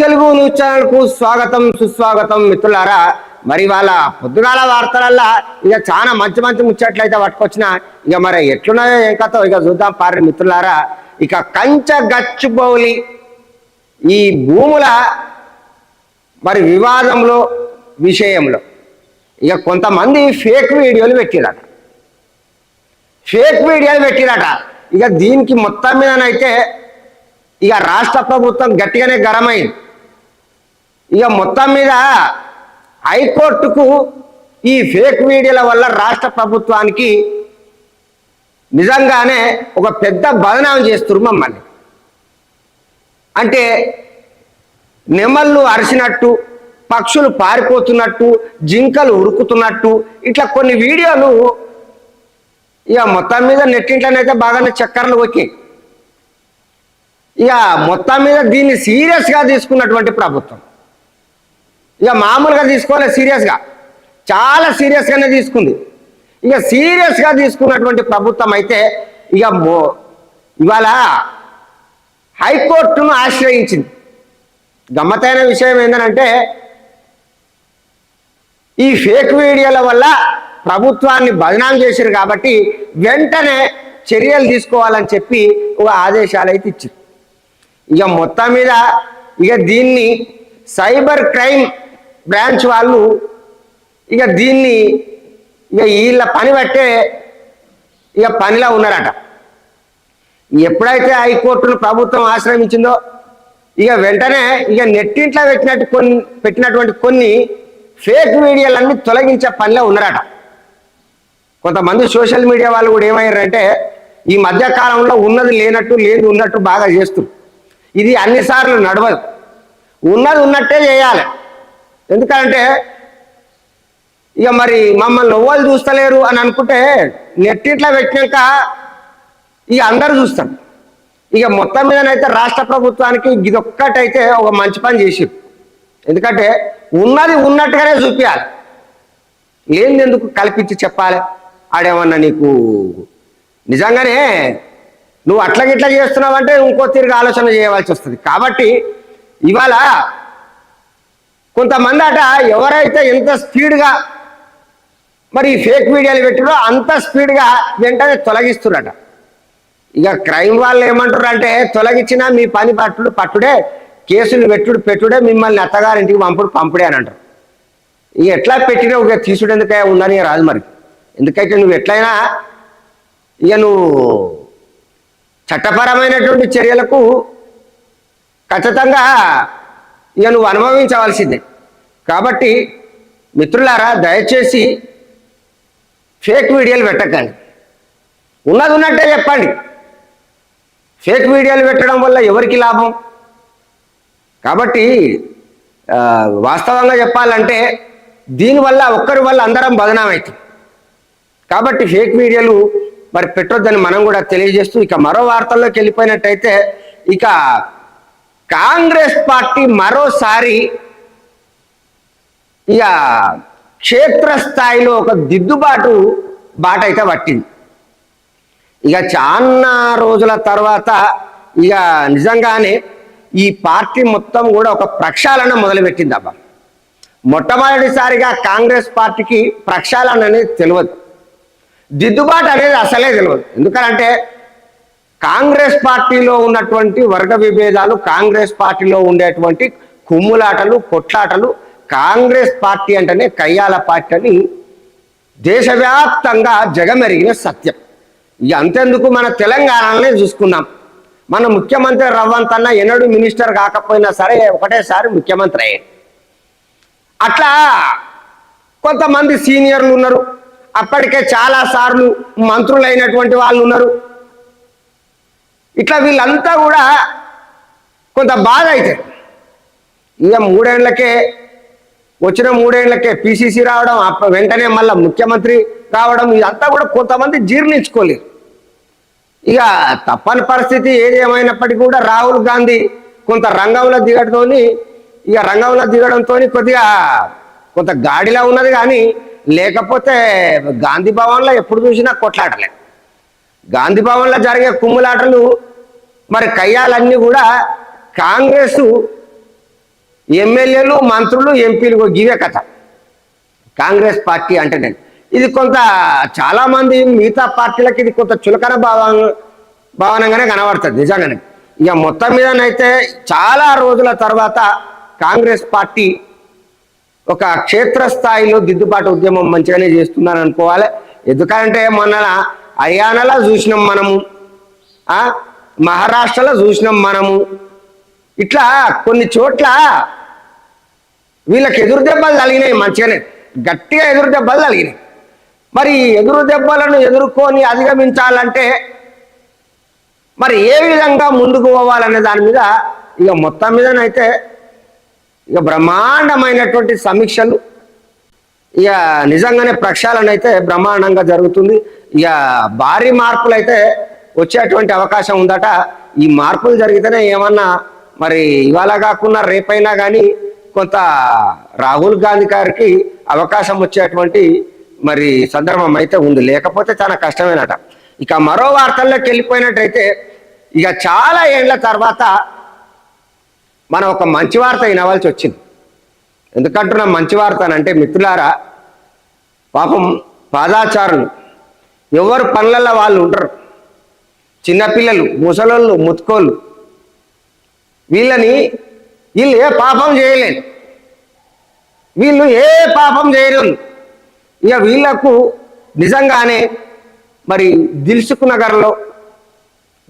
Telugu news ఛానల్కు స్వాగతం సుస్వాగతం మిత్రులారా. మరి వాళ్ళ పొద్దుగాల వార్తలల్లా ఇక చాలా మంచి మంచి ముచ్చట్లయితే పట్టుకొచ్చిన. ఇక మరి ఎట్లున్నాయో ఏం కథ ఇక చూద్దాం పారి మిత్రులారా. ఇక కంచ గచ్చిబౌలి ఈ భూముల మరి వివాదంలో విషయంలో ఇక కొంతమంది ఫేక్ వీడియోలు పెట్టిరట. ఫేక్ వీడియోలు పెట్టిరట. ఇక దీనికి మొత్తం మీదనైతే ఇక రాష్ట్ర ప్రభుత్వం గట్టిగానే గరమైంది. ఇక మొత్తం మీద హైకోర్టుకు ఈ ఫేక్ వీడియోల వల్ల రాష్ట్ర ప్రభుత్వానికి నిజంగానే ఒక పెద్ద బదనాం చేస్తున్నారు మమ్మల్ని. అంటే నెమళ్ళు అరిసినట్టు పక్షులు పారిపోతున్నట్టు జింకలు ఉరుకుతున్నట్టు ఇట్లా కొన్ని వీడియోలు ఇక మొత్తం మీద నెట్టింట్లోనైతే బాగానే చక్కర్లు వచ్చాయి ఇక మొత్తం మీద దీన్ని సీరియస్గా తీసుకున్నటువంటి ప్రభుత్వం. ఇక మామూలుగా తీసుకోవాలి సీరియస్గా. చాలా సీరియస్గానే తీసుకుంది. ఇక సీరియస్గా తీసుకున్నటువంటి ప్రభుత్వం అయితే ఇక ఇవాళ హైకోర్టును ఆశ్రయించింది. గమ్మతైన విషయం ఏంటంటే ఈ ఫేక్ వీడియోల వల్ల ప్రభుత్వాన్ని బదనాం చేశారు కాబట్టి వెంటనే చర్యలు తీసుకోవాలని చెప్పి ఒక ఆదేశాలు అయితే ఇచ్చింది ఇక మొత్తం మీద ఇక దీన్ని సైబర్ క్రైమ్ బ్రాంచ్ వాళ్ళు ఇక దీన్ని ఇక వీళ్ళ పని బట్టే ఇక పనిలా ఉన్నారట. ఎప్పుడైతే హైకోర్టును ప్రభుత్వం ఆశ్రయించిందో ఇక వెంటనే ఇక నెట్టింట్లో పెట్టినట్టు కొన్ని పెట్టినటువంటి కొన్ని ఫేక్ మీడియాలన్నీ తొలగించే పనిలో ఉన్నారట. కొంతమంది సోషల్ మీడియా వాళ్ళు కూడా ఏమయ్యారంటే ఈ మధ్య కాలంలో ఉన్నది లేనట్టు లేదు ఉన్నట్టు బాగా చేస్తున్నారు. ఇది అన్నిసార్లు నడవదు. ఉన్నది ఉన్నట్టే చేయాలి. ఎందుకంటే ఇక మరి మమ్మల్ని ఎవ్వరు చూస్తలేరు అని అనుకుంటే నెట్టిట్లా పెట్టినాక ఇక అందరు చూస్తారు. ఇక మొత్తం మీదనైతే రాష్ట్ర ప్రభుత్వానికి ఇదొక్కటైతే ఒక మంచి పని చేసి ఎందుకంటే ఉన్నది ఉన్నట్టుగానే చూపించాలి ఏంది ఎందుకు కల్పించి చెప్పాలి? ఆడేమన్నా నీకు నిజంగానే నువ్వు అట్లా గిట్లా చేస్తున్నావంటే ఇంకో తిరిగి ఆలోచన చేయవలసి వస్తుంది. కాబట్టి ఇవాళ కొంతమంది అట ఎవరైతే ఎంత స్పీడ్గా మరి ఫేక్ వీడియోలు పెట్టిరో అంత స్పీడ్గా వెంటనే తొలగిస్తున్నట. ఇక క్రైమ్ వాళ్ళు ఏమంటారు అంటే తొలగించినా మీ పని పట్టుడు పట్టుడే కేసులు పెట్టుడు పెట్టుడే మిమ్మల్ని అత్తగారింటికి పంపుడు పంపుడే అని అంటారు. ఇక ఎట్లా పెట్టినా ఇక తీసుడు ఎందుకే ఉందని రాదు మరి. ఎందుకైతే నువ్వు ఎట్లయినా ఇక నువ్వు చట్టపరమైనటువంటి చర్యలకు ఖచ్చితంగా ఇక నువ్వు అనుభవించవలసిందే. కాబట్టి మిత్రులారా దయచేసి ఫేక్ వీడియోలు పెట్టకండి. ఉన్నది ఉన్నట్టే చెప్పండి. ఫేక్ వీడియోలు పెట్టడం వల్ల ఎవరికి లాభం? కాబట్టి వాస్తవంగా చెప్పాలంటే దీనివల్ల ఒక్కరి వల్ల అందరం బదనామవుతుంది కాబట్టి ఫేక్ వీడియోలు మరి పెట్టొద్దని మనం కూడా తెలియజేస్తూ ఇక మరో వార్తల్లోకి వెళ్ళిపోయినట్టయితే ఇక కాంగ్రెస్ పార్టీ మరోసారి ఇక క్షేత్రస్థాయిలో ఒక దిద్దుబాటు బాట అయితే పట్టింది. ఇక చాలా రోజుల తర్వాత ఇక నిజంగానే ఈ పార్టీ మొత్తం కూడా ఒక ప్రక్షాళన మొదలుపెట్టింది అబ్బా. మొట్టమొదటిసారిగా కాంగ్రెస్ పార్టీకి ప్రక్షాళన అనేది తెలియదు. దిద్దుబాటు అనేది అసలే తెలియదు. ఎందుకంటే కాంగ్రెస్ పార్టీలో ఉన్నటువంటి వర్గ విభేదాలు కాంగ్రెస్ పార్టీలో ఉండేటువంటి కుమ్ములాటలు కొట్లాటలు కాంగ్రెస్ పార్టీ అంటేనే కయ్యాల పార్టీ అని దేశవ్యాప్తంగా జగమెరిగిన సత్యం. ఇక అంతెందుకు మన తెలంగాణలోనే చూసుకున్నాం మన ముఖ్యమంత్రి రవ్వంతన్న ఎన్నడూ మినిస్టర్ కాకపోయినా సరే ఒకటేసారి ముఖ్యమంత్రి. అయ్యాడు అట్లా కొంతమంది సీనియర్లు ఉన్నారు. అప్పటికే చాలా సార్లు మంత్రులు అయినటువంటి వాళ్ళు ఉన్నారు. ఇట్లా వీళ్ళంతా కూడా కొంత బాధ అవుతారు ఇక మూడేళ్ళకే వచ్చిన మూడేళ్ళకే పిసిసి రావడం అప్ప- వెంటనే మళ్ళీ ముఖ్యమంత్రి రావడం ఇదంతా కూడా కొంతమంది జీర్ణించుకోలేరు. ఇక తప్పని పరిస్థితి ఏది ఏమైనప్పటికీ కూడా రాహుల్ గాంధీ కొంత రంగంలో దిగడంతోని ఇక రంగంలో దిగడంతో కొద్దిగా కొంత గాడిలా ఉన్నది కానీ లేకపోతే గాంధీ భవన్లో ఎప్పుడు చూసినా కొట్లాటలే. గాంధీ భవన్లో జరిగే కుమ్ములాటలు మరి కయ్యాలన్నీ కూడా కాంగ్రెస్ ఎమ్మెల్యేలు మంత్రులు ఎంపీలు గివే కథ. కాంగ్రెస్ పార్టీ అంటేనే ఇది కొంత చాలామంది మిగతా పార్టీలకి ఇది కొంత చులకన భావం భావనంగానే కనబడుతుంది నిజంగానే. ఇక మొత్తం మీదనైతే చాలా రోజుల తర్వాత కాంగ్రెస్ పార్టీ ఒక క్షేత్రస్థాయిలో దిద్దుబాటు ఉద్యమం మంచిగానే చేస్తుందని అనుకోవాలి. ఎందుకంటే మొన్న హర్యానాలో చూసినాం మనము. మహారాష్ట్రలో చూసినాం మనము. ఇట్లా కొన్ని చోట్ల వీళ్ళకి ఎదురు దెబ్బలు తగిలినాయి మంచిగానే. గట్టిగా ఎదురు దెబ్బలు తగిలినాయి. మరి ఎదురు దెబ్బలను ఎదుర్కొని అధిగమించాలంటే మరి ఏ విధంగా ముందుకు పోవాలనే దాని మీద ఇక మొత్తం మీదనైతే ఇక బ్రహ్మాండమైనటువంటి సమీక్షలు ఇక నిజంగానే ప్రక్షాళన అయితే బ్రహ్మాండంగా జరుగుతుంది. ఇక భారీ మార్పులు అయితే వచ్చేటువంటి అవకాశం ఉందట. ఈ మార్పులు జరిగితేనే ఏమన్నా మరి ఇవాళ కాకుండా రేపైనా కానీ కొంత రాహుల్ గాంధీ గారికి అవకాశం వచ్చేటువంటి మరి సందర్భం అయితే ఉంది. లేకపోతే చాలా కష్టమేనట. ఇక మరో వార్తల్లోకి వెళ్ళిపోయినట్టయితే ఇక చాలా ఏండ్ల తర్వాత మనం ఒక మంచి వార్త వినవలసి వచ్చింది. ఎందుకంటున్నా మంచి వార్త అని అంటే మిత్రులారా పాపం పాదాచారులు. ఎవరు పనులలో వాళ్ళు ఉంటారు చిన్నపిల్లలు ముసలోళ్ళు ముత్కోళ్ళు. వీళ్ళని వీళ్ళు ఏ పాపం చేయలేరు. వీళ్ళు ఏ పాపం చేయరు. ఇక వీళ్ళకు నిజంగానే మరి దిల్సుఖ్ నగర్లో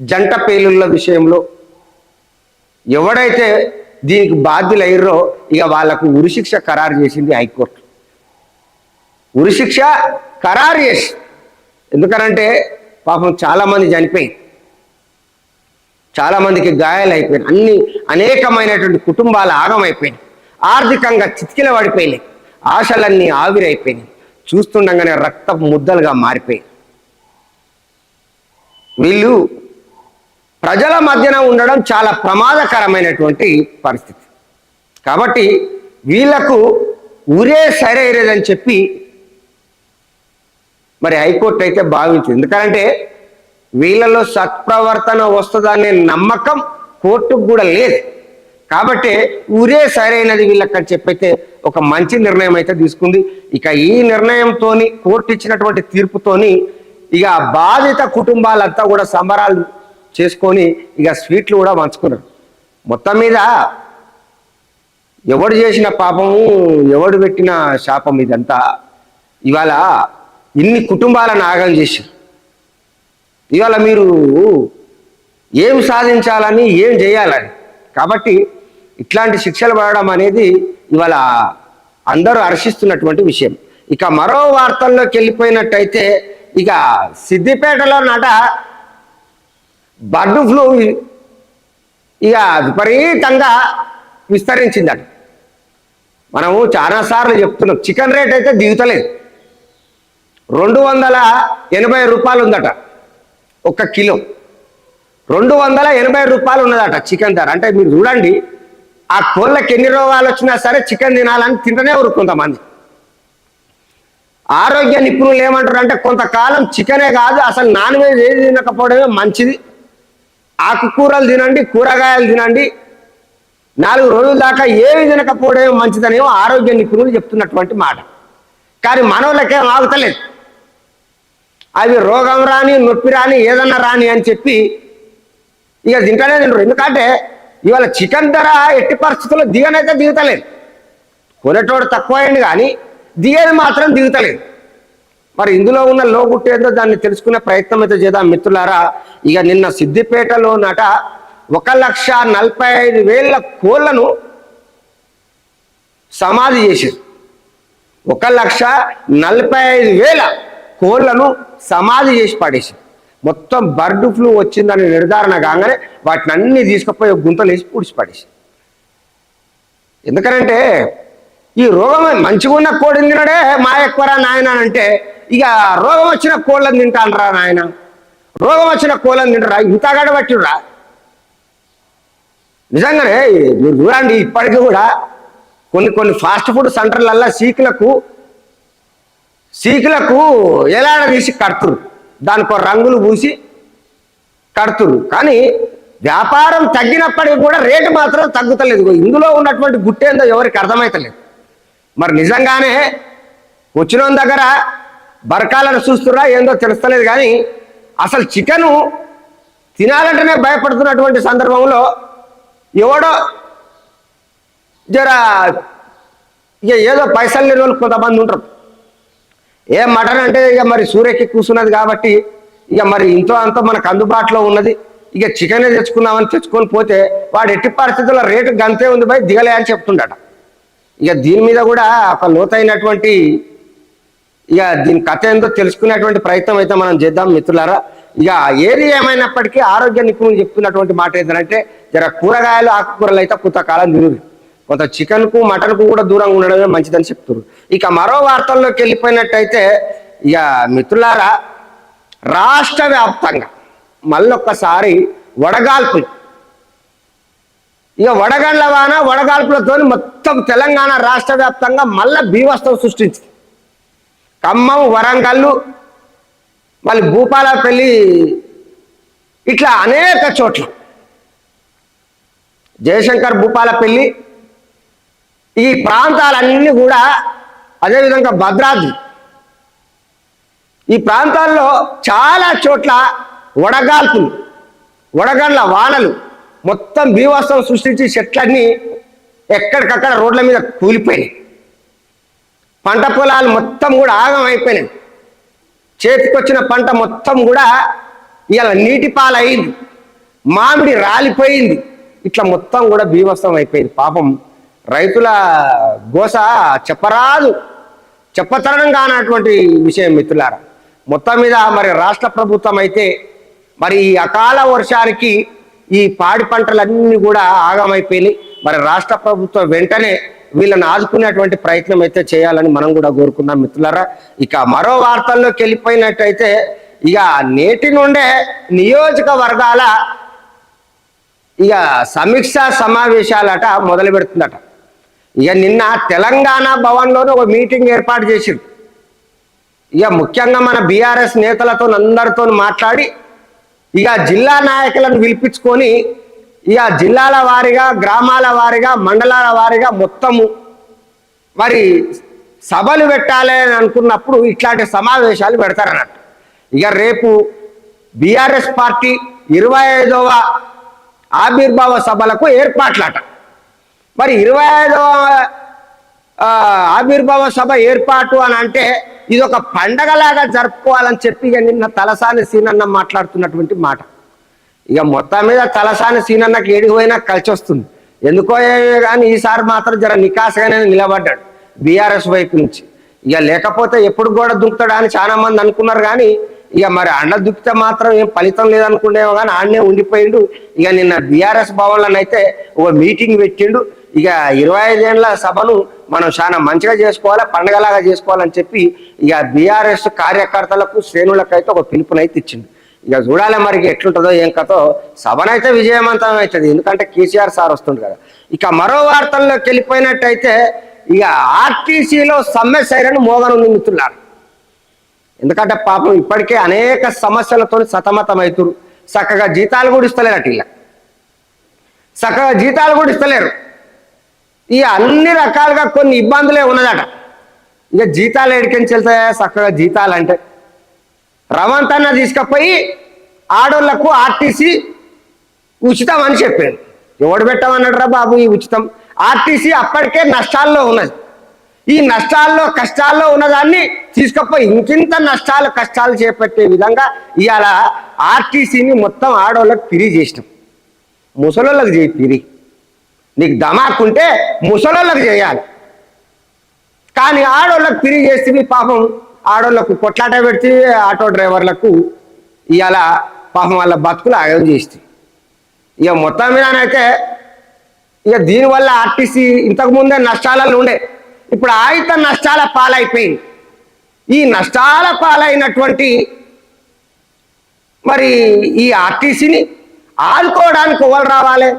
జంట పేలుళ్ళ విషయంలో ఎవడైతే దీనికి బాధ్యులయ్యారో ఇక వాళ్ళకు ఉరిశిక్ష ఖరారు చేసింది హైకోర్టు. ఉరిశిక్ష ఖరారు చేసి ఎందుకనంటే పాపం చాలా మంది చాలా మందికి గాయాలు అయిపోయినాయి. అన్ని అనేకమైనటువంటి కుటుంబాలు ఆగమైపోయినాయి ఆర్థికంగా చితికిల పడిపోయినాయి. ఆశలన్నీ ఆవిరైపోయినాయి. చూస్తుండగానే రక్త ముద్దలుగా మారిపోయాయి వీళ్ళు ప్రజల మధ్యన ఉండడం చాలా ప్రమాదకరమైనటువంటి పరిస్థితి. కాబట్టి వీళ్ళకు ఊరే సరైనదని చెప్పి మరి హైకోర్టు అయితే భావించింది. ఎందుకంటే వీళ్ళలో సత్ప్రవర్తన వస్తుందనే నమ్మకం కోర్టుకు కూడా లేదు. కాబట్టి ఊరే సరైనది వీళ్ళకని చెప్పైతే ఒక మంచి నిర్ణయం అయితే తీసుకుంది. ఇక ఈ నిర్ణయంతోని కోర్టు ఇచ్చినటువంటి తీర్పుతోని ఇక బాధిత కుటుంబాలంతా కూడా సంబరాలు చేసుకొని ఇక స్వీట్లు కూడా పంచుకున్నారు. మొత్తం మీద ఎవడు చేసిన పాపము ఎవడు పెట్టిన శాపం ఇదంతా ఇవాళ ఇన్ని కుటుంబాలను ఆగం చేశారు. ఇవాళ మీరు ఏం సాధించాలని ఏం చేయాలని? కాబట్టి ఇట్లాంటి శిక్షలు పడడం అనేది ఇవాళ అందరూ హర్షిస్తున్నటువంటి విషయం. ఇక మరో వార్తల్లోకి వెళ్ళిపోయినట్టయితే ఇక సిద్దిపేటలో నట బర్డ్ ఫ్లూ ఇక విపరీతంగా విస్తరించిందట. మనము చాలాసార్లు చెప్తున్నాం చికెన్ రేట్ అయితే దిగుతలేదు. రెండు వందల ఎనభై రూపాయలు ఉందట. ఒక కిలో. రెండు వందల ఎనభై రూపాయలు ఉన్నదట చికెన్ ధర. అంటే మీరు చూడండి ఆ కోళ్ళకి ఎన్ని రోగాలు వచ్చినా సరే చికెన్ తినాలని తింటనే ఊరు కొంతమంది. ఆరోగ్య నిపుణులు ఏమంటారు అంటే కొంతకాలం చికెనే కాదు అసలు నాన్ వెజ్ ఏది తినకపోవడమే మంచిది. ఆకుకూరలు తినండి కూరగాయలు తినండి నాలుగు రోజుల దాకా ఏవి తినకపోవడమే మంచిదనేమో ఆరోగ్య నిపుణులు చెప్తున్నటువంటి మాట. కానీ మనోళ్ళకేం ఆగుతలేదు. అవి రోగం రాని నొప్పి రాని ఏదన్నా రాని అని చెప్పి ఇక తింటానే తింటారు. ఎందుకంటే ఇవాళ చికెన్ ధర ఎట్టి పరిస్థితుల్లో దిగనైతే దిగుతలేదు. కొనేటోడు తక్కువ కానీ దిగేది మాత్రం దిగుతలేదు. మరి ఇందులో ఉన్న లోగుట్టేదో దాన్ని తెలుసుకునే ప్రయత్నం అయితే చేద్దాం మిత్రులారా. ఇక నిన్న సిద్దిపేటలో నట ఒక లక్ష నలభై ఐదు వేల కోళ్ళను సమాధి చేశారు. ఒక లక్ష నలభై ఐదు వేల కోళ్ళను సమాధి చేసి పడేసి. మొత్తం బర్డ్ ఫ్లూ వచ్చిందని నిర్ధారణ కాగానే వాటిని అన్ని తీసుకుపోయి గుంతలు వేసి పూడ్చి పడేసి. ఎందుకనంటే ఈ రోగం మంచిగా ఉన్న కోడిని తినడే మా ఎక్కువరా నాయన అంటే ఇక రోగం వచ్చిన కోళ్ళని తింటానరా నాయన? రోగం వచ్చిన కోళ్ళని తింటారా? ఇంత గడబట్టిరా నిజంగానే మీరు చూడండి ఇప్పటికీ కూడా కొన్ని కొన్ని ఫాస్ట్ ఫుడ్ సెంటర్లల్లో సీకులకు సీకులకు ఎలాడ తీసి కడుతురు. దానికి రంగులు పూసి కడుతురు. కానీ వ్యాపారం తగ్గినప్పటికీ కూడా రేటు మాత్రం తగ్గుతలేదు. ఇందులో ఉన్నటువంటి గుట్టేందో ఎవరికి అర్థమైతలేదు. మరి నిజంగానే వచ్చిన దగ్గర బరకాలను చూస్తురా ఏందో తెలుస్తలేదు కానీ అసలు చికెను తినాలంటేనే భయపడుతున్నటువంటి సందర్భంలో ఎవడో జర ఇక ఏదో పైసలు లేని వాళ్ళు కొంతమంది ఉంటారు. ఏ మటన్ అంటే ఇక మరి సూర్యకి కూర్చున్నది కాబట్టి ఇక మరి ఇంతో అంత మనకు అందుబాటులో ఉన్నది. ఇక చికెనే తెచ్చుకున్నామని తెచ్చుకొని పోతే వాడు ఎట్టి పరిస్థితుల్లో రేటు గంతే ఉంది బయట దిగలే అని చెప్తుండట. ఇక దీని మీద కూడా ఒక లోతైనటువంటి ఇక దీని కథ ఏందో తెలుసుకునేటువంటి ప్రయత్నం అయితే మనం చేద్దాం మిత్రులారా. ఇక ఏది ఏమైనప్పటికీ ఆరోగ్య నిపుణులు చెప్తున్నటువంటి మాట ఏంటంటే జర కూరగాయలు ఆకుకూరలు అయితే కొంతకాలం తిరుగు కొంత చికెన్కు మటన్కు కూడా దూరంగా ఉండడమే మంచిదని చెప్తున్నారు ఇక మరో వార్తల్లోకి వెళ్ళిపోయినట్టయితే ఇక మిత్రులారా రాష్ట్ర వ్యాప్తంగా మళ్ళొక్కసారి వడగాల్పులు. ఇక వడగండ్ల వాన వడగాల్పులతో మొత్తం తెలంగాణ రాష్ట్ర వ్యాప్తంగా మళ్ళా బీవస్తం సృష్టించింది. ఖమ్మం వరంగల్లు మళ్ళీ భూపాలపల్లి ఇట్లా అనేక చోట్ల. జయశంకర్ భూపాలపల్లి ఈ ప్రాంతాలన్నీ కూడా అదేవిధంగా భద్రాద్రి. ఈ ప్రాంతాల్లో చాలా చోట్ల వడగాల్పులు వడగండ్ల వానలు మొత్తం బీభత్సం సృష్టించి చెట్లన్నీ ఎక్కడికక్కడ రోడ్ల మీద కూలిపోయినాయి. పంట పొలాలు మొత్తం కూడా ఆగం అయిపోయినాయి. చేతికొచ్చిన పంట మొత్తం కూడా ఇలా నీటి పాలైంది. మామిడి రాలిపోయింది. ఇట్లా మొత్తం కూడా బీభత్సం అయిపోయింది. పాపం రైతుల గోస చెప్పరాదు. చెప్పతరణం కానటువంటి విషయం మిత్రులారా. మొత్తం మీద మరి రాష్ట్ర ప్రభుత్వం అయితే మరి ఈ అకాల వర్షానికి ఈ పాడి పంటలన్నీ కూడా ఆగమైపోయినాయి. మరి రాష్ట్ర ప్రభుత్వం వెంటనే వీళ్ళని ఆదుకునేటువంటి ప్రయత్నం అయితే చేయాలని మనం కూడా కోరుకున్నాం మిత్రులారా. ఇక మరో వార్తల్లోకి వెళ్ళిపోయినట్టయితే ఇక నేటి నుండే నియోజకవర్గాల ఇక సమీక్ష సమావేశాలట మొదలు పెడుతుందట ఇక నిన్న తెలంగాణ భవన్లోనే ఒక మీటింగ్ ఏర్పాటు చేసిరు ఇక ముఖ్యంగా మన బీఆర్ఎస్ నేతలతో అందరితో మాట్లాడి ఇక జిల్లా నాయకులను పిలిపించుకొని ఇక జిల్లాల వారీగా గ్రామాల వారీగా మండలాల వారీగా మొత్తము మరి సభలు పెట్టాలి అని అనుకున్నప్పుడు ఇట్లాంటి సమావేశాలు పెడతారన్నట్టు. ఇక రేపు బీఆర్ఎస్ పార్టీ ఇరవై ఐదవ ఆవిర్భావ సభలకు ఏర్పాట్లట. మరి ఇరవై ఐదవ ఆవిర్భావ సభ ఏర్పాటు అని అంటే ఇది ఒక పండగలాగా జరుపుకోవాలని చెప్పి ఇక నిన్న తలసాని సీనన్న మాట్లాడుతున్నటువంటి మాట. ఇక మొత్తం మీద తలసాని సీనన్నకి ఏడికి పోయినా కలిసి వస్తుంది. ఎందుకో కానీ ఈసారి మాత్రం జర నికాసగానే నిలబడ్డాడు బీఆర్ఎస్ వైపు నుంచి. ఇక లేకపోతే ఎప్పుడు కూడా దుక్కుతాడు అని చాలా మంది అనుకున్నారు కానీ ఇక మరి అండ దుక్కితే మాత్రం ఏం ఫలితం లేదనుకునేమో కానీ ఆడనే ఉండిపోయిండు. ఇక నిన్న బీఆర్ఎస్ భవన్లోనైతే ఒక మీటింగ్ పెట్టిండు. ఇక ఇరవై ఐదేళ్ళ సభను మనం చాలా మంచిగా చేసుకోవాలి పండగలాగా చేసుకోవాలని చెప్పి ఇక బీఆర్ఎస్ కార్యకర్తలకు శ్రేణులకైతే ఒక పిలుపునైతే ఇచ్చింది ఇక చూడాలి మరి ఎట్లుంటుందో ఏం కథో. సభనైతే విజయవంతం అవుతుంది ఎందుకంటే కేసీఆర్ సార్ వస్తుంది కదా. ఇక మరో వార్తల్లోకి వెళ్ళిపోయినట్టయితే ఇక ఆర్టీసీలో సమ్మె సైరన్ మోగనుంది మిత్రులారు. ఎందుకంటే పాపం ఇప్పటికే అనేక సమస్యలతో సతమతమవుతురు చక్కగా జీతాలు కూడా ఇస్తలేరట ఇలా. చక్కగా జీతాలు కూడా ఇస్తలేరు. ఈ అన్ని రకాలుగా కొన్ని ఇబ్బందులే ఉన్నదట. ఇక జీతాలు ఎడికెంచి వెళ్తాయా చక్కగా జీతాలు అంటే రవంతన్న తీసుకపోయి ఆడోళ్ళకు ఆర్టీసీ ఉచితం అని చెప్పాడు. ఎవడు పెట్టమన్నాడు రా బాబు ఈ ఉచితం? ఆర్టీసీ అప్పటికే నష్టాల్లో ఉన్నది. ఈ నష్టాల్లో కష్టాల్లో ఉన్నదాన్ని తీసుకపోయి ఇంకింత నష్టాలు కష్టాలు చేపట్టే విధంగా ఇవాళ ఆర్టీసీని మొత్తం ఆడోళ్ళకి పిరి చేసినాం. ముసలోళ్ళకి చేయి పిరి నీకు దమాకుంటే ముసలోళ్ళకి చేయాలి. కానీ ఆడోళ్ళకి తిరిగి చేస్తే పాపం ఆడోళ్ళకు కొట్లాట పెడితే ఆటో డ్రైవర్లకు ఇవాళ పాపం వాళ్ళ బతుకులు ఆగం చేస్తే ఇక మొత్తం మీదనైతే ఇక దీనివల్ల ఆర్టీసీ ఇంతకుముందే నష్టాలలో ఉండే. ఇప్పుడు ఆయుత నష్టాల పాలైపోయింది. ఈ నష్టాల పాలైనటువంటి మరి ఈ ఆర్టీసీని ఆదుకోవడానికి ఎవరు రావాలి?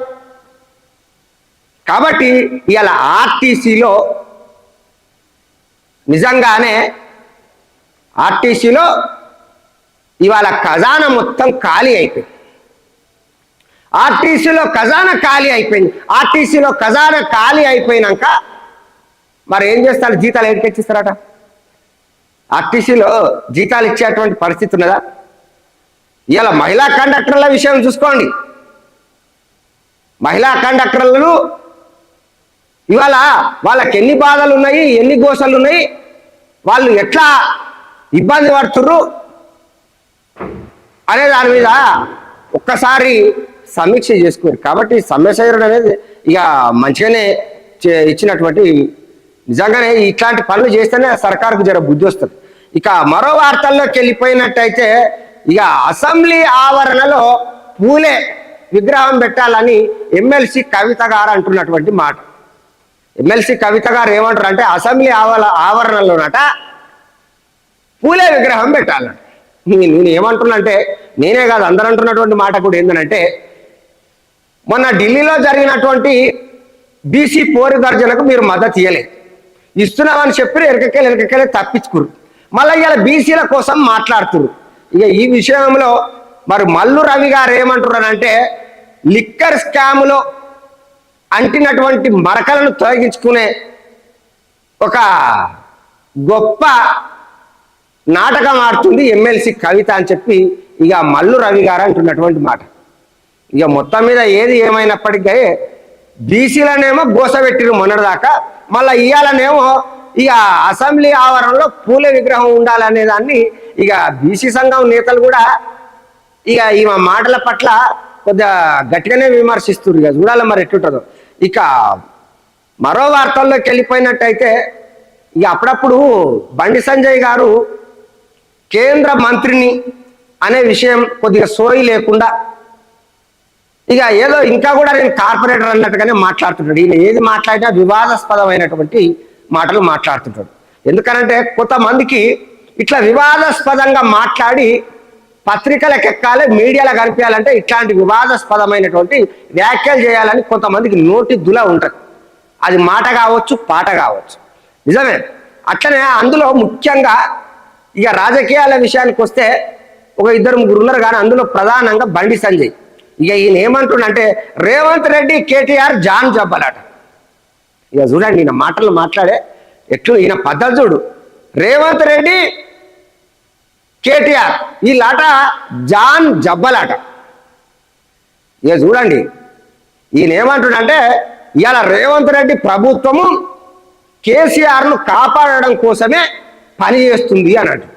కాబట్టి ఇవాళ ఆర్టీసీలో నిజంగానే ఆర్టీసీలో ఇవాళ ఖజానా మొత్తం ఖాళీ అయిపోయింది. ఆర్టీసీలో ఖజానా ఖాళీ అయిపోయింది. ఆర్టీసీలో ఖజానా ఖాళీ అయిపోయినాక మరి ఏం చేస్తారు? జీతాలు ఎడికెచ్చిస్తారట ఆర్టీసీలో జీతాలు ఇచ్చేటువంటి పరిస్థితి ఉన్నదా? ఇలా మహిళా కండక్టర్ల విషయం చూసుకోండి. మహిళా కండక్టర్లు ఇవాళ వాళ్ళకి ఎన్ని బాధలు ఉన్నాయి ఎన్ని గోసలు ఉన్నాయి వాళ్ళు ఎట్లా ఇబ్బంది పడుతుర్రు అనే దాని మీద ఒక్కసారి సమీక్ష చేసుకోరు కాబట్టి సమ్మె అనేది ఇక మంచిగానే చే- ఇచ్చినటువంటి నిజంగానే ఇట్లాంటి పనులు చేస్తేనే సర్కారుకు జర బుద్ధి వస్తుంది. ఇక మరో వార్తల్లోకి వెళ్ళిపోయినట్టయితే ఇక అసెంబ్లీ ఆవరణలో పూలే విగ్రహం పెట్టాలని ఎమ్మెల్సీ కవిత గారు అంటున్నటువంటి మాట. ఎమ్మెల్సీ కవిత గారు ఏమంటారు అంటే అసెంబ్లీ ఆవల ఆవరణలోనట పూలే విగ్రహం పెట్టాలట. నేను ఏమంటున్నంటే నేనే కాదు అందరూ అంటున్నటువంటి మాట కూడా ఏంటంటే మొన్న ఢిల్లీలో జరిగినటువంటి బీసీ పోరు గర్జనకు మీరు మద్దతు ఇవ్వలేదు ఇస్తున్నామని చెప్పి ఎరకెళ్ళి ఎరకెళ్ళి తప్పించుకురు. మళ్ళీ ఇలా బీసీల కోసం మాట్లాడుతురు. ఇక ఈ విషయంలో మరి మల్లు రవి గారు ఏమంటున్నారంటే లిక్కర్ స్కాములో అంటినటువంటి మరకలను తొలగించుకునే ఒక గొప్ప నాటకం ఆడుతుంది ఎమ్మెల్సీ కవిత అని చెప్పి ఇక మల్లు రవి గారు అంటున్నటువంటి మాట. ఇక మొత్తం మీద ఏది ఏమైనప్పటికీ బీసీలనేమో గోసబెట్టిరు మొన్నటిదాకా మళ్ళీ ఇయ్యాలనేమో ఇక అసెంబ్లీ ఆవరణలో పూల విగ్రహం ఉండాలనే దాన్ని ఇక బీసీ సంఘం నేతలు కూడా ఇక ఈ మాటల పట్ల కొద్దిగా గట్టిగానే విమర్శిస్తున్నారు ఇక చూడాలి మరి ఎట్లుంటుందో. ఇక మరో వార్తల్లోకి వెళ్ళిపోయినట్టయితే ఇక అప్పుడప్పుడు బండి సంజయ్ గారు కేంద్ర మంత్రిని అనే విషయం కొద్దిగా సోయి లేకుండా ఇక ఏదో ఇంకా కూడా నేను కార్పొరేటర్ అన్నట్టుగానే మాట్లాడుతుంటాడు. ఈయన ఏది మాట్లాడినా వివాదాస్పదమైనటువంటి మాటలు మాట్లాడుతుంటాడు. ఎందుకనంటే కొంతమందికి ఇట్లా వివాదాస్పదంగా మాట్లాడి పత్రికలకు ఎక్కాలి మీడియాలో కనిపించాలంటే ఇట్లాంటి వివాదాస్పదమైనటువంటి వ్యాఖ్యలు చేయాలని కొంతమందికి నోటి దుల ఉంటుంది. అది మాట కావచ్చు పాట కావచ్చు. నిజమే. అట్లనే అందులో ముఖ్యంగా ఇక రాజకీయాల విషయానికి వస్తే ఒక ఇద్దరు ముగ్గురు ఉన్నారు కానీ అందులో ప్రధానంగా బండి సంజయ్. ఇక ఈయన ఏమంటుండంటే రేవంత్ రెడ్డి కేటీఆర్ జాన్ జబ్బలాట ఇక చూడండి ఈయన మాటలు మాట్లాడే ఎట్లు ఈయన పద్ధతి చూడు. రేవంత్ రెడ్డి కేటీఆర్. ఈ లాట జాన్ జబ్బలాట ఇక చూడండి ఈయన ఏమంటుండంటే ఇవాళ రేవంత్ రెడ్డి ప్రభుత్వము కేసీఆర్ను కాపాడడం కోసమే పని చేస్తుంది అన్నట్టు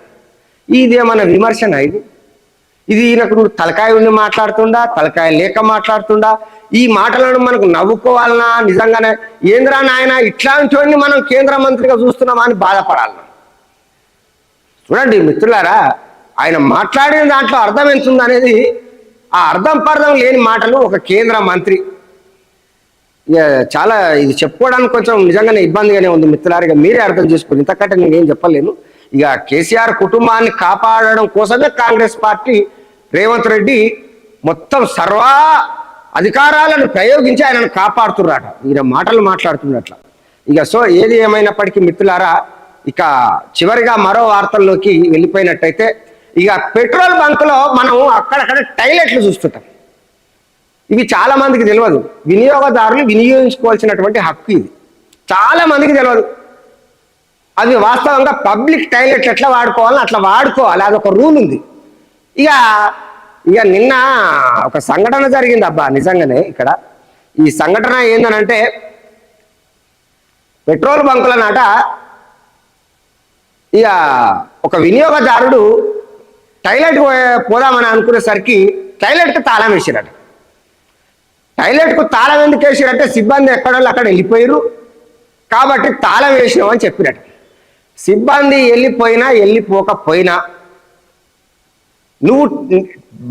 ఇదేమన్నా విమర్శన ఇది? ఇది ఈయనకు నువ్వు తలకాయ ఉండి మాట్లాడుతుండా తలకాయ లేక మాట్లాడుతుండా? ఈ మాటలను మనకు నవ్వుకోవాలనా? నిజంగానే ఏంద్రా నాయన ఇట్లాంటివన్నీ మనం కేంద్ర మంత్రిగా చూస్తున్నామా? అని బాధపడాలన్నా. చూడండి మిత్రులారా ఆయన మాట్లాడిన దాంట్లో అర్థం ఎంత అనేది ఆ అర్థం పర్థం లేని మాటలు ఒక కేంద్ర మంత్రి. ఇక చాలా ఇది చెప్పుకోవడానికి కొంచెం నిజంగానే ఇబ్బందిగానే ఉంది మిత్రులారు ఇక మీరే అర్థం చేసుకోండి. ఇంతకంటే నేనేం చెప్పలేను. ఇక కేసీఆర్ కుటుంబాన్ని కాపాడడం కోసమే కాంగ్రెస్ పార్టీ రేవంత్ రెడ్డి మొత్తం సర్వా అధికారాలను ప్రయోగించి ఆయనను కాపాడుతున్నారట ఈయన మాటలు మాట్లాడుతున్నట్ల. ఇక సో ఏది ఏమైనప్పటికీ మిత్రులారా ఇక చివరిగా మరో వార్తల్లోకి వెళ్ళిపోయినట్టయితే ఇక పెట్రోల్ బంక్లో మనం అక్కడక్కడ టైలెట్లు చూస్తుంటాం. ఇవి చాలా మందికి తెలియదు వినియోగదారులు వినియోగించుకోవాల్సినటువంటి హక్కు ఇది. చాలా మందికి తెలియదు అది వాస్తవంగా పబ్లిక్ టైలెట్లు ఎట్లా వాడుకోవాలని అట్లా వాడుకోవాలి. అదొక రూల్ ఉంది. ఇక ఇక నిన్న ఒక సంఘటన జరిగింది అబ్బా నిజంగానే ఇక్కడ. ఈ సంఘటన ఏందనంటే పెట్రోల్ బంకుల నాట ఇక ఒక వినియోగదారుడు టైలెట్ పోదామని అనుకునేసరికి టైలెట్కి తాళం వేసిరట. టైలెట్కు తాళం ఎందుకు వేసిరంటే? సిబ్బంది ఎక్కడోళ్ళు అక్కడ వెళ్ళిపోయారు కాబట్టి తాళం వేసినామని చెప్పినట్టు సిబ్బంది వెళ్ళిపోయినా వెళ్ళిపోకపోయినా నువ్వు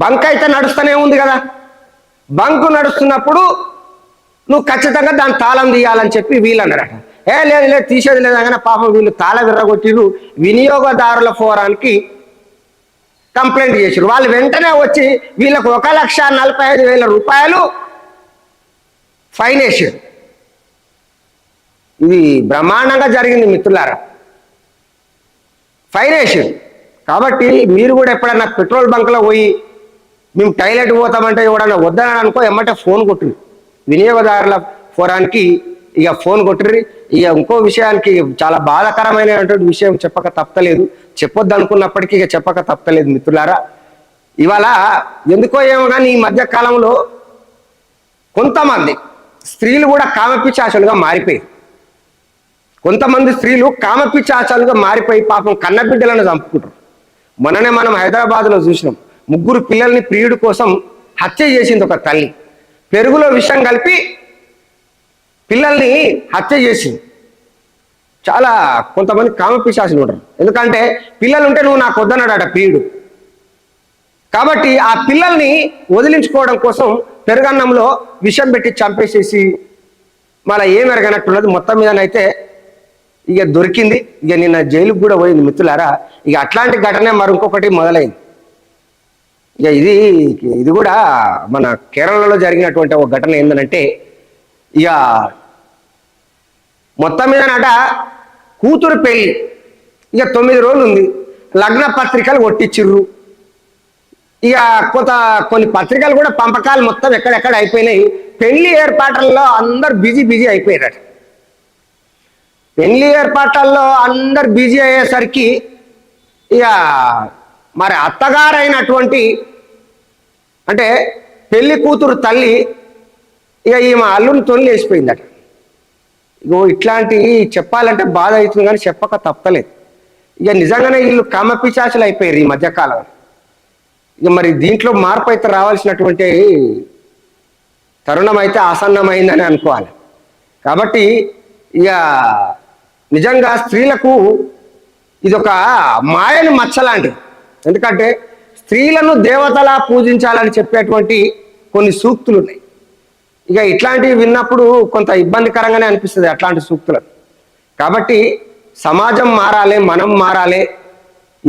బంక్ అయితే నడుస్తూనే ఉంది కదా. బంకు నడుస్తున్నప్పుడు నువ్వు ఖచ్చితంగా దాని తాళం తీయాలని చెప్పి వీళ్ళు అన్నారట. ఏ లేదు లేదు తీసేది లేదగానే పాపం వీళ్ళు తాళ విర్రగొట్టిరు వినియోగదారుల ఫోరానికి కంప్లైంట్ చేసారు వాళ్ళు వెంటనే వచ్చి వీళ్ళకు ఒక లక్ష నలభై ఐదు వేల రూపాయలు ఫైన్ వేసారు ఇది బ్రహ్మాండంగా జరిగింది మిత్రులారా. ఫైన్ వేసారు కాబట్టి మీరు కూడా ఎప్పుడన్నా పెట్రోల్ బంక్లో పోయి మేము టైలెట్ పోతామంటే ఎవడన్నా వద్దని అనుకో ఎమ్మటే ఫోన్ కొట్టు వినియోగదారుల ఫోరానికి ఇక ఫోన్ కొట్టిర్రి. ఇక ఇంకో విషయానికి చాలా బాధాకరమైనటువంటి విషయం చెప్పక తప్పలేదు. చెప్పొద్దు అనుకున్నప్పటికీ ఇక చెప్పక తప్పలేదు మిత్రులారా. ఇవాళ ఎందుకో ఏమో కానీ ఈ మధ్య కాలంలో కొంతమంది స్త్రీలు కూడా కామపిచాచులుగా మారిపోయి కొంతమంది స్త్రీలు కామపిచాచాలుగా మారిపోయి పాపం కన్నబిడ్డలను చంపుకుంటారు. మొన్ననే మనం హైదరాబాద్లో చూసినాం. ముగ్గురు పిల్లల్ని ప్రియుడి కోసం హత్య చేసింది ఒక తల్లి. పెరుగులో విషం కలిపి పిల్లల్ని హత్య చేసింది చాలా కొంతమంది కామపిశాసులు ఉంటారు. ఎందుకంటే పిల్లలు ఉంటే నువ్వు నాకు వద్దన్నాడట ప్రియుడు కాబట్టి ఆ పిల్లల్ని వదిలించుకోవడం కోసం పెరుగన్నంలో విషం పెట్టి చంపేసేసి మళ్ళీ ఏం ఎరగనట్టున్నది మొత్తం మీదనైతే ఇక దొరికింది. ఇక నిన్న జైలుకు కూడా పోయింది మిత్రులారా. ఇక అట్లాంటి ఘటనే మరి ఇంకొకటి మొదలైంది. ఇక ఇది ఇది కూడా మన కేరళలో జరిగినటువంటి ఒక ఘటన ఏంటంటే ఇక మొత్తం మీదనట కూతురు పెళ్ళి ఇక తొమ్మిది రోజులు ఉంది లగ్న పత్రికలు కొట్టించిర్రు ఇక కొంత కొన్ని పత్రికలు కూడా పంపకాలు మొత్తం ఎక్కడెక్కడ అయిపోయినాయి. పెళ్ళి ఏర్పాట్లలో అందరు బిజీ బిజీ అయిపోయారట. పెళ్ళి ఏర్పాట్లలో అందరు బిజీ అయ్యేసరికి ఇక మరి అత్తగారైనటువంటి అంటే పెళ్ళి కూతురు తల్లి ఇక ఈమె అల్లుని తొలి వేసిపోయిందట ఇగో ఇట్లాంటివి చెప్పాలంటే బాధ అవుతుంది కానీ చెప్పక తప్పలేదు. ఇక నిజంగానే వీళ్ళు కామపిచాచులు అయిపోయారు ఈ మధ్యకాలం. ఇక మరి దీంట్లో మార్పు అయితే రావాల్సినటువంటి తరుణం అయితే ఆసన్నమైందని అనుకోవాలి. కాబట్టి ఇక నిజంగా స్త్రీలకు ఇది ఒక మాయని మచ్చలాంటిది ఎందుకంటే స్త్రీలను దేవతలా పూజించాలని చెప్పేటువంటి కొన్ని సూక్తులు ఉన్నాయి ఇక ఇట్లాంటివి విన్నప్పుడు కొంత ఇబ్బందికరంగానే అనిపిస్తుంది అట్లాంటి సూక్తులు కాబట్టి సమాజం మారాలి మనం మారాలి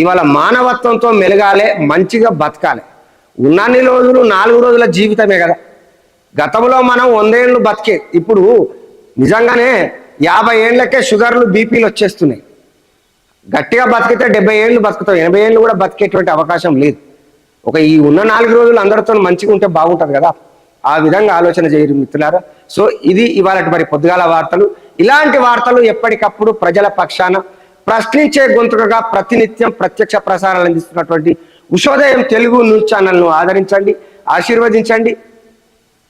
ఇవాళ మానవత్వంతో మెలగాలి మంచిగా బతకాలి. ఉన్నన్ని రోజులు నాలుగు రోజుల జీవితమే కదా. గతంలో మనం వందేళ్ళు బతికే ఇప్పుడు నిజంగానే యాభై ఏళ్ళకే షుగర్లు బీపీలు వచ్చేస్తున్నాయి. గట్టిగా బతికితే డెబ్బై ఏళ్ళు బతుకుతాం ఎనభై ఏళ్ళు కూడా బతికేటువంటి అవకాశం లేదు. ఒక ఈ ఉన్న నాలుగు రోజులు అందరితో మంచిగా ఉంటే బాగుంటుంది కదా. ఆ విధంగా ఆలోచన చేయరు మిత్రులారా. సో ఇది ఇవాళ మరి పొద్దుగాల వార్తలు. ఇలాంటి వార్తలు ఎప్పటికప్పుడు ప్రజల పక్షాన ప్రశ్నించే గొంతుకగా ప్రతినిత్యం ప్రత్యక్ష ప్రసారాలు అందిస్తున్నటువంటి ఉషోదయం తెలుగు న్యూస్ ఛానల్ను ఆదరించండి ఆశీర్వదించండి.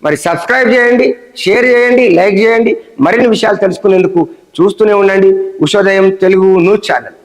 మరి సబ్స్క్రైబ్ చేయండి షేర్ చేయండి లైక్ చేయండి. మరిన్ని విషయాలు తెలుసుకునేందుకు చూస్తూనే ఉండండి ఉషోదయం తెలుగు న్యూస్ ఛానల్.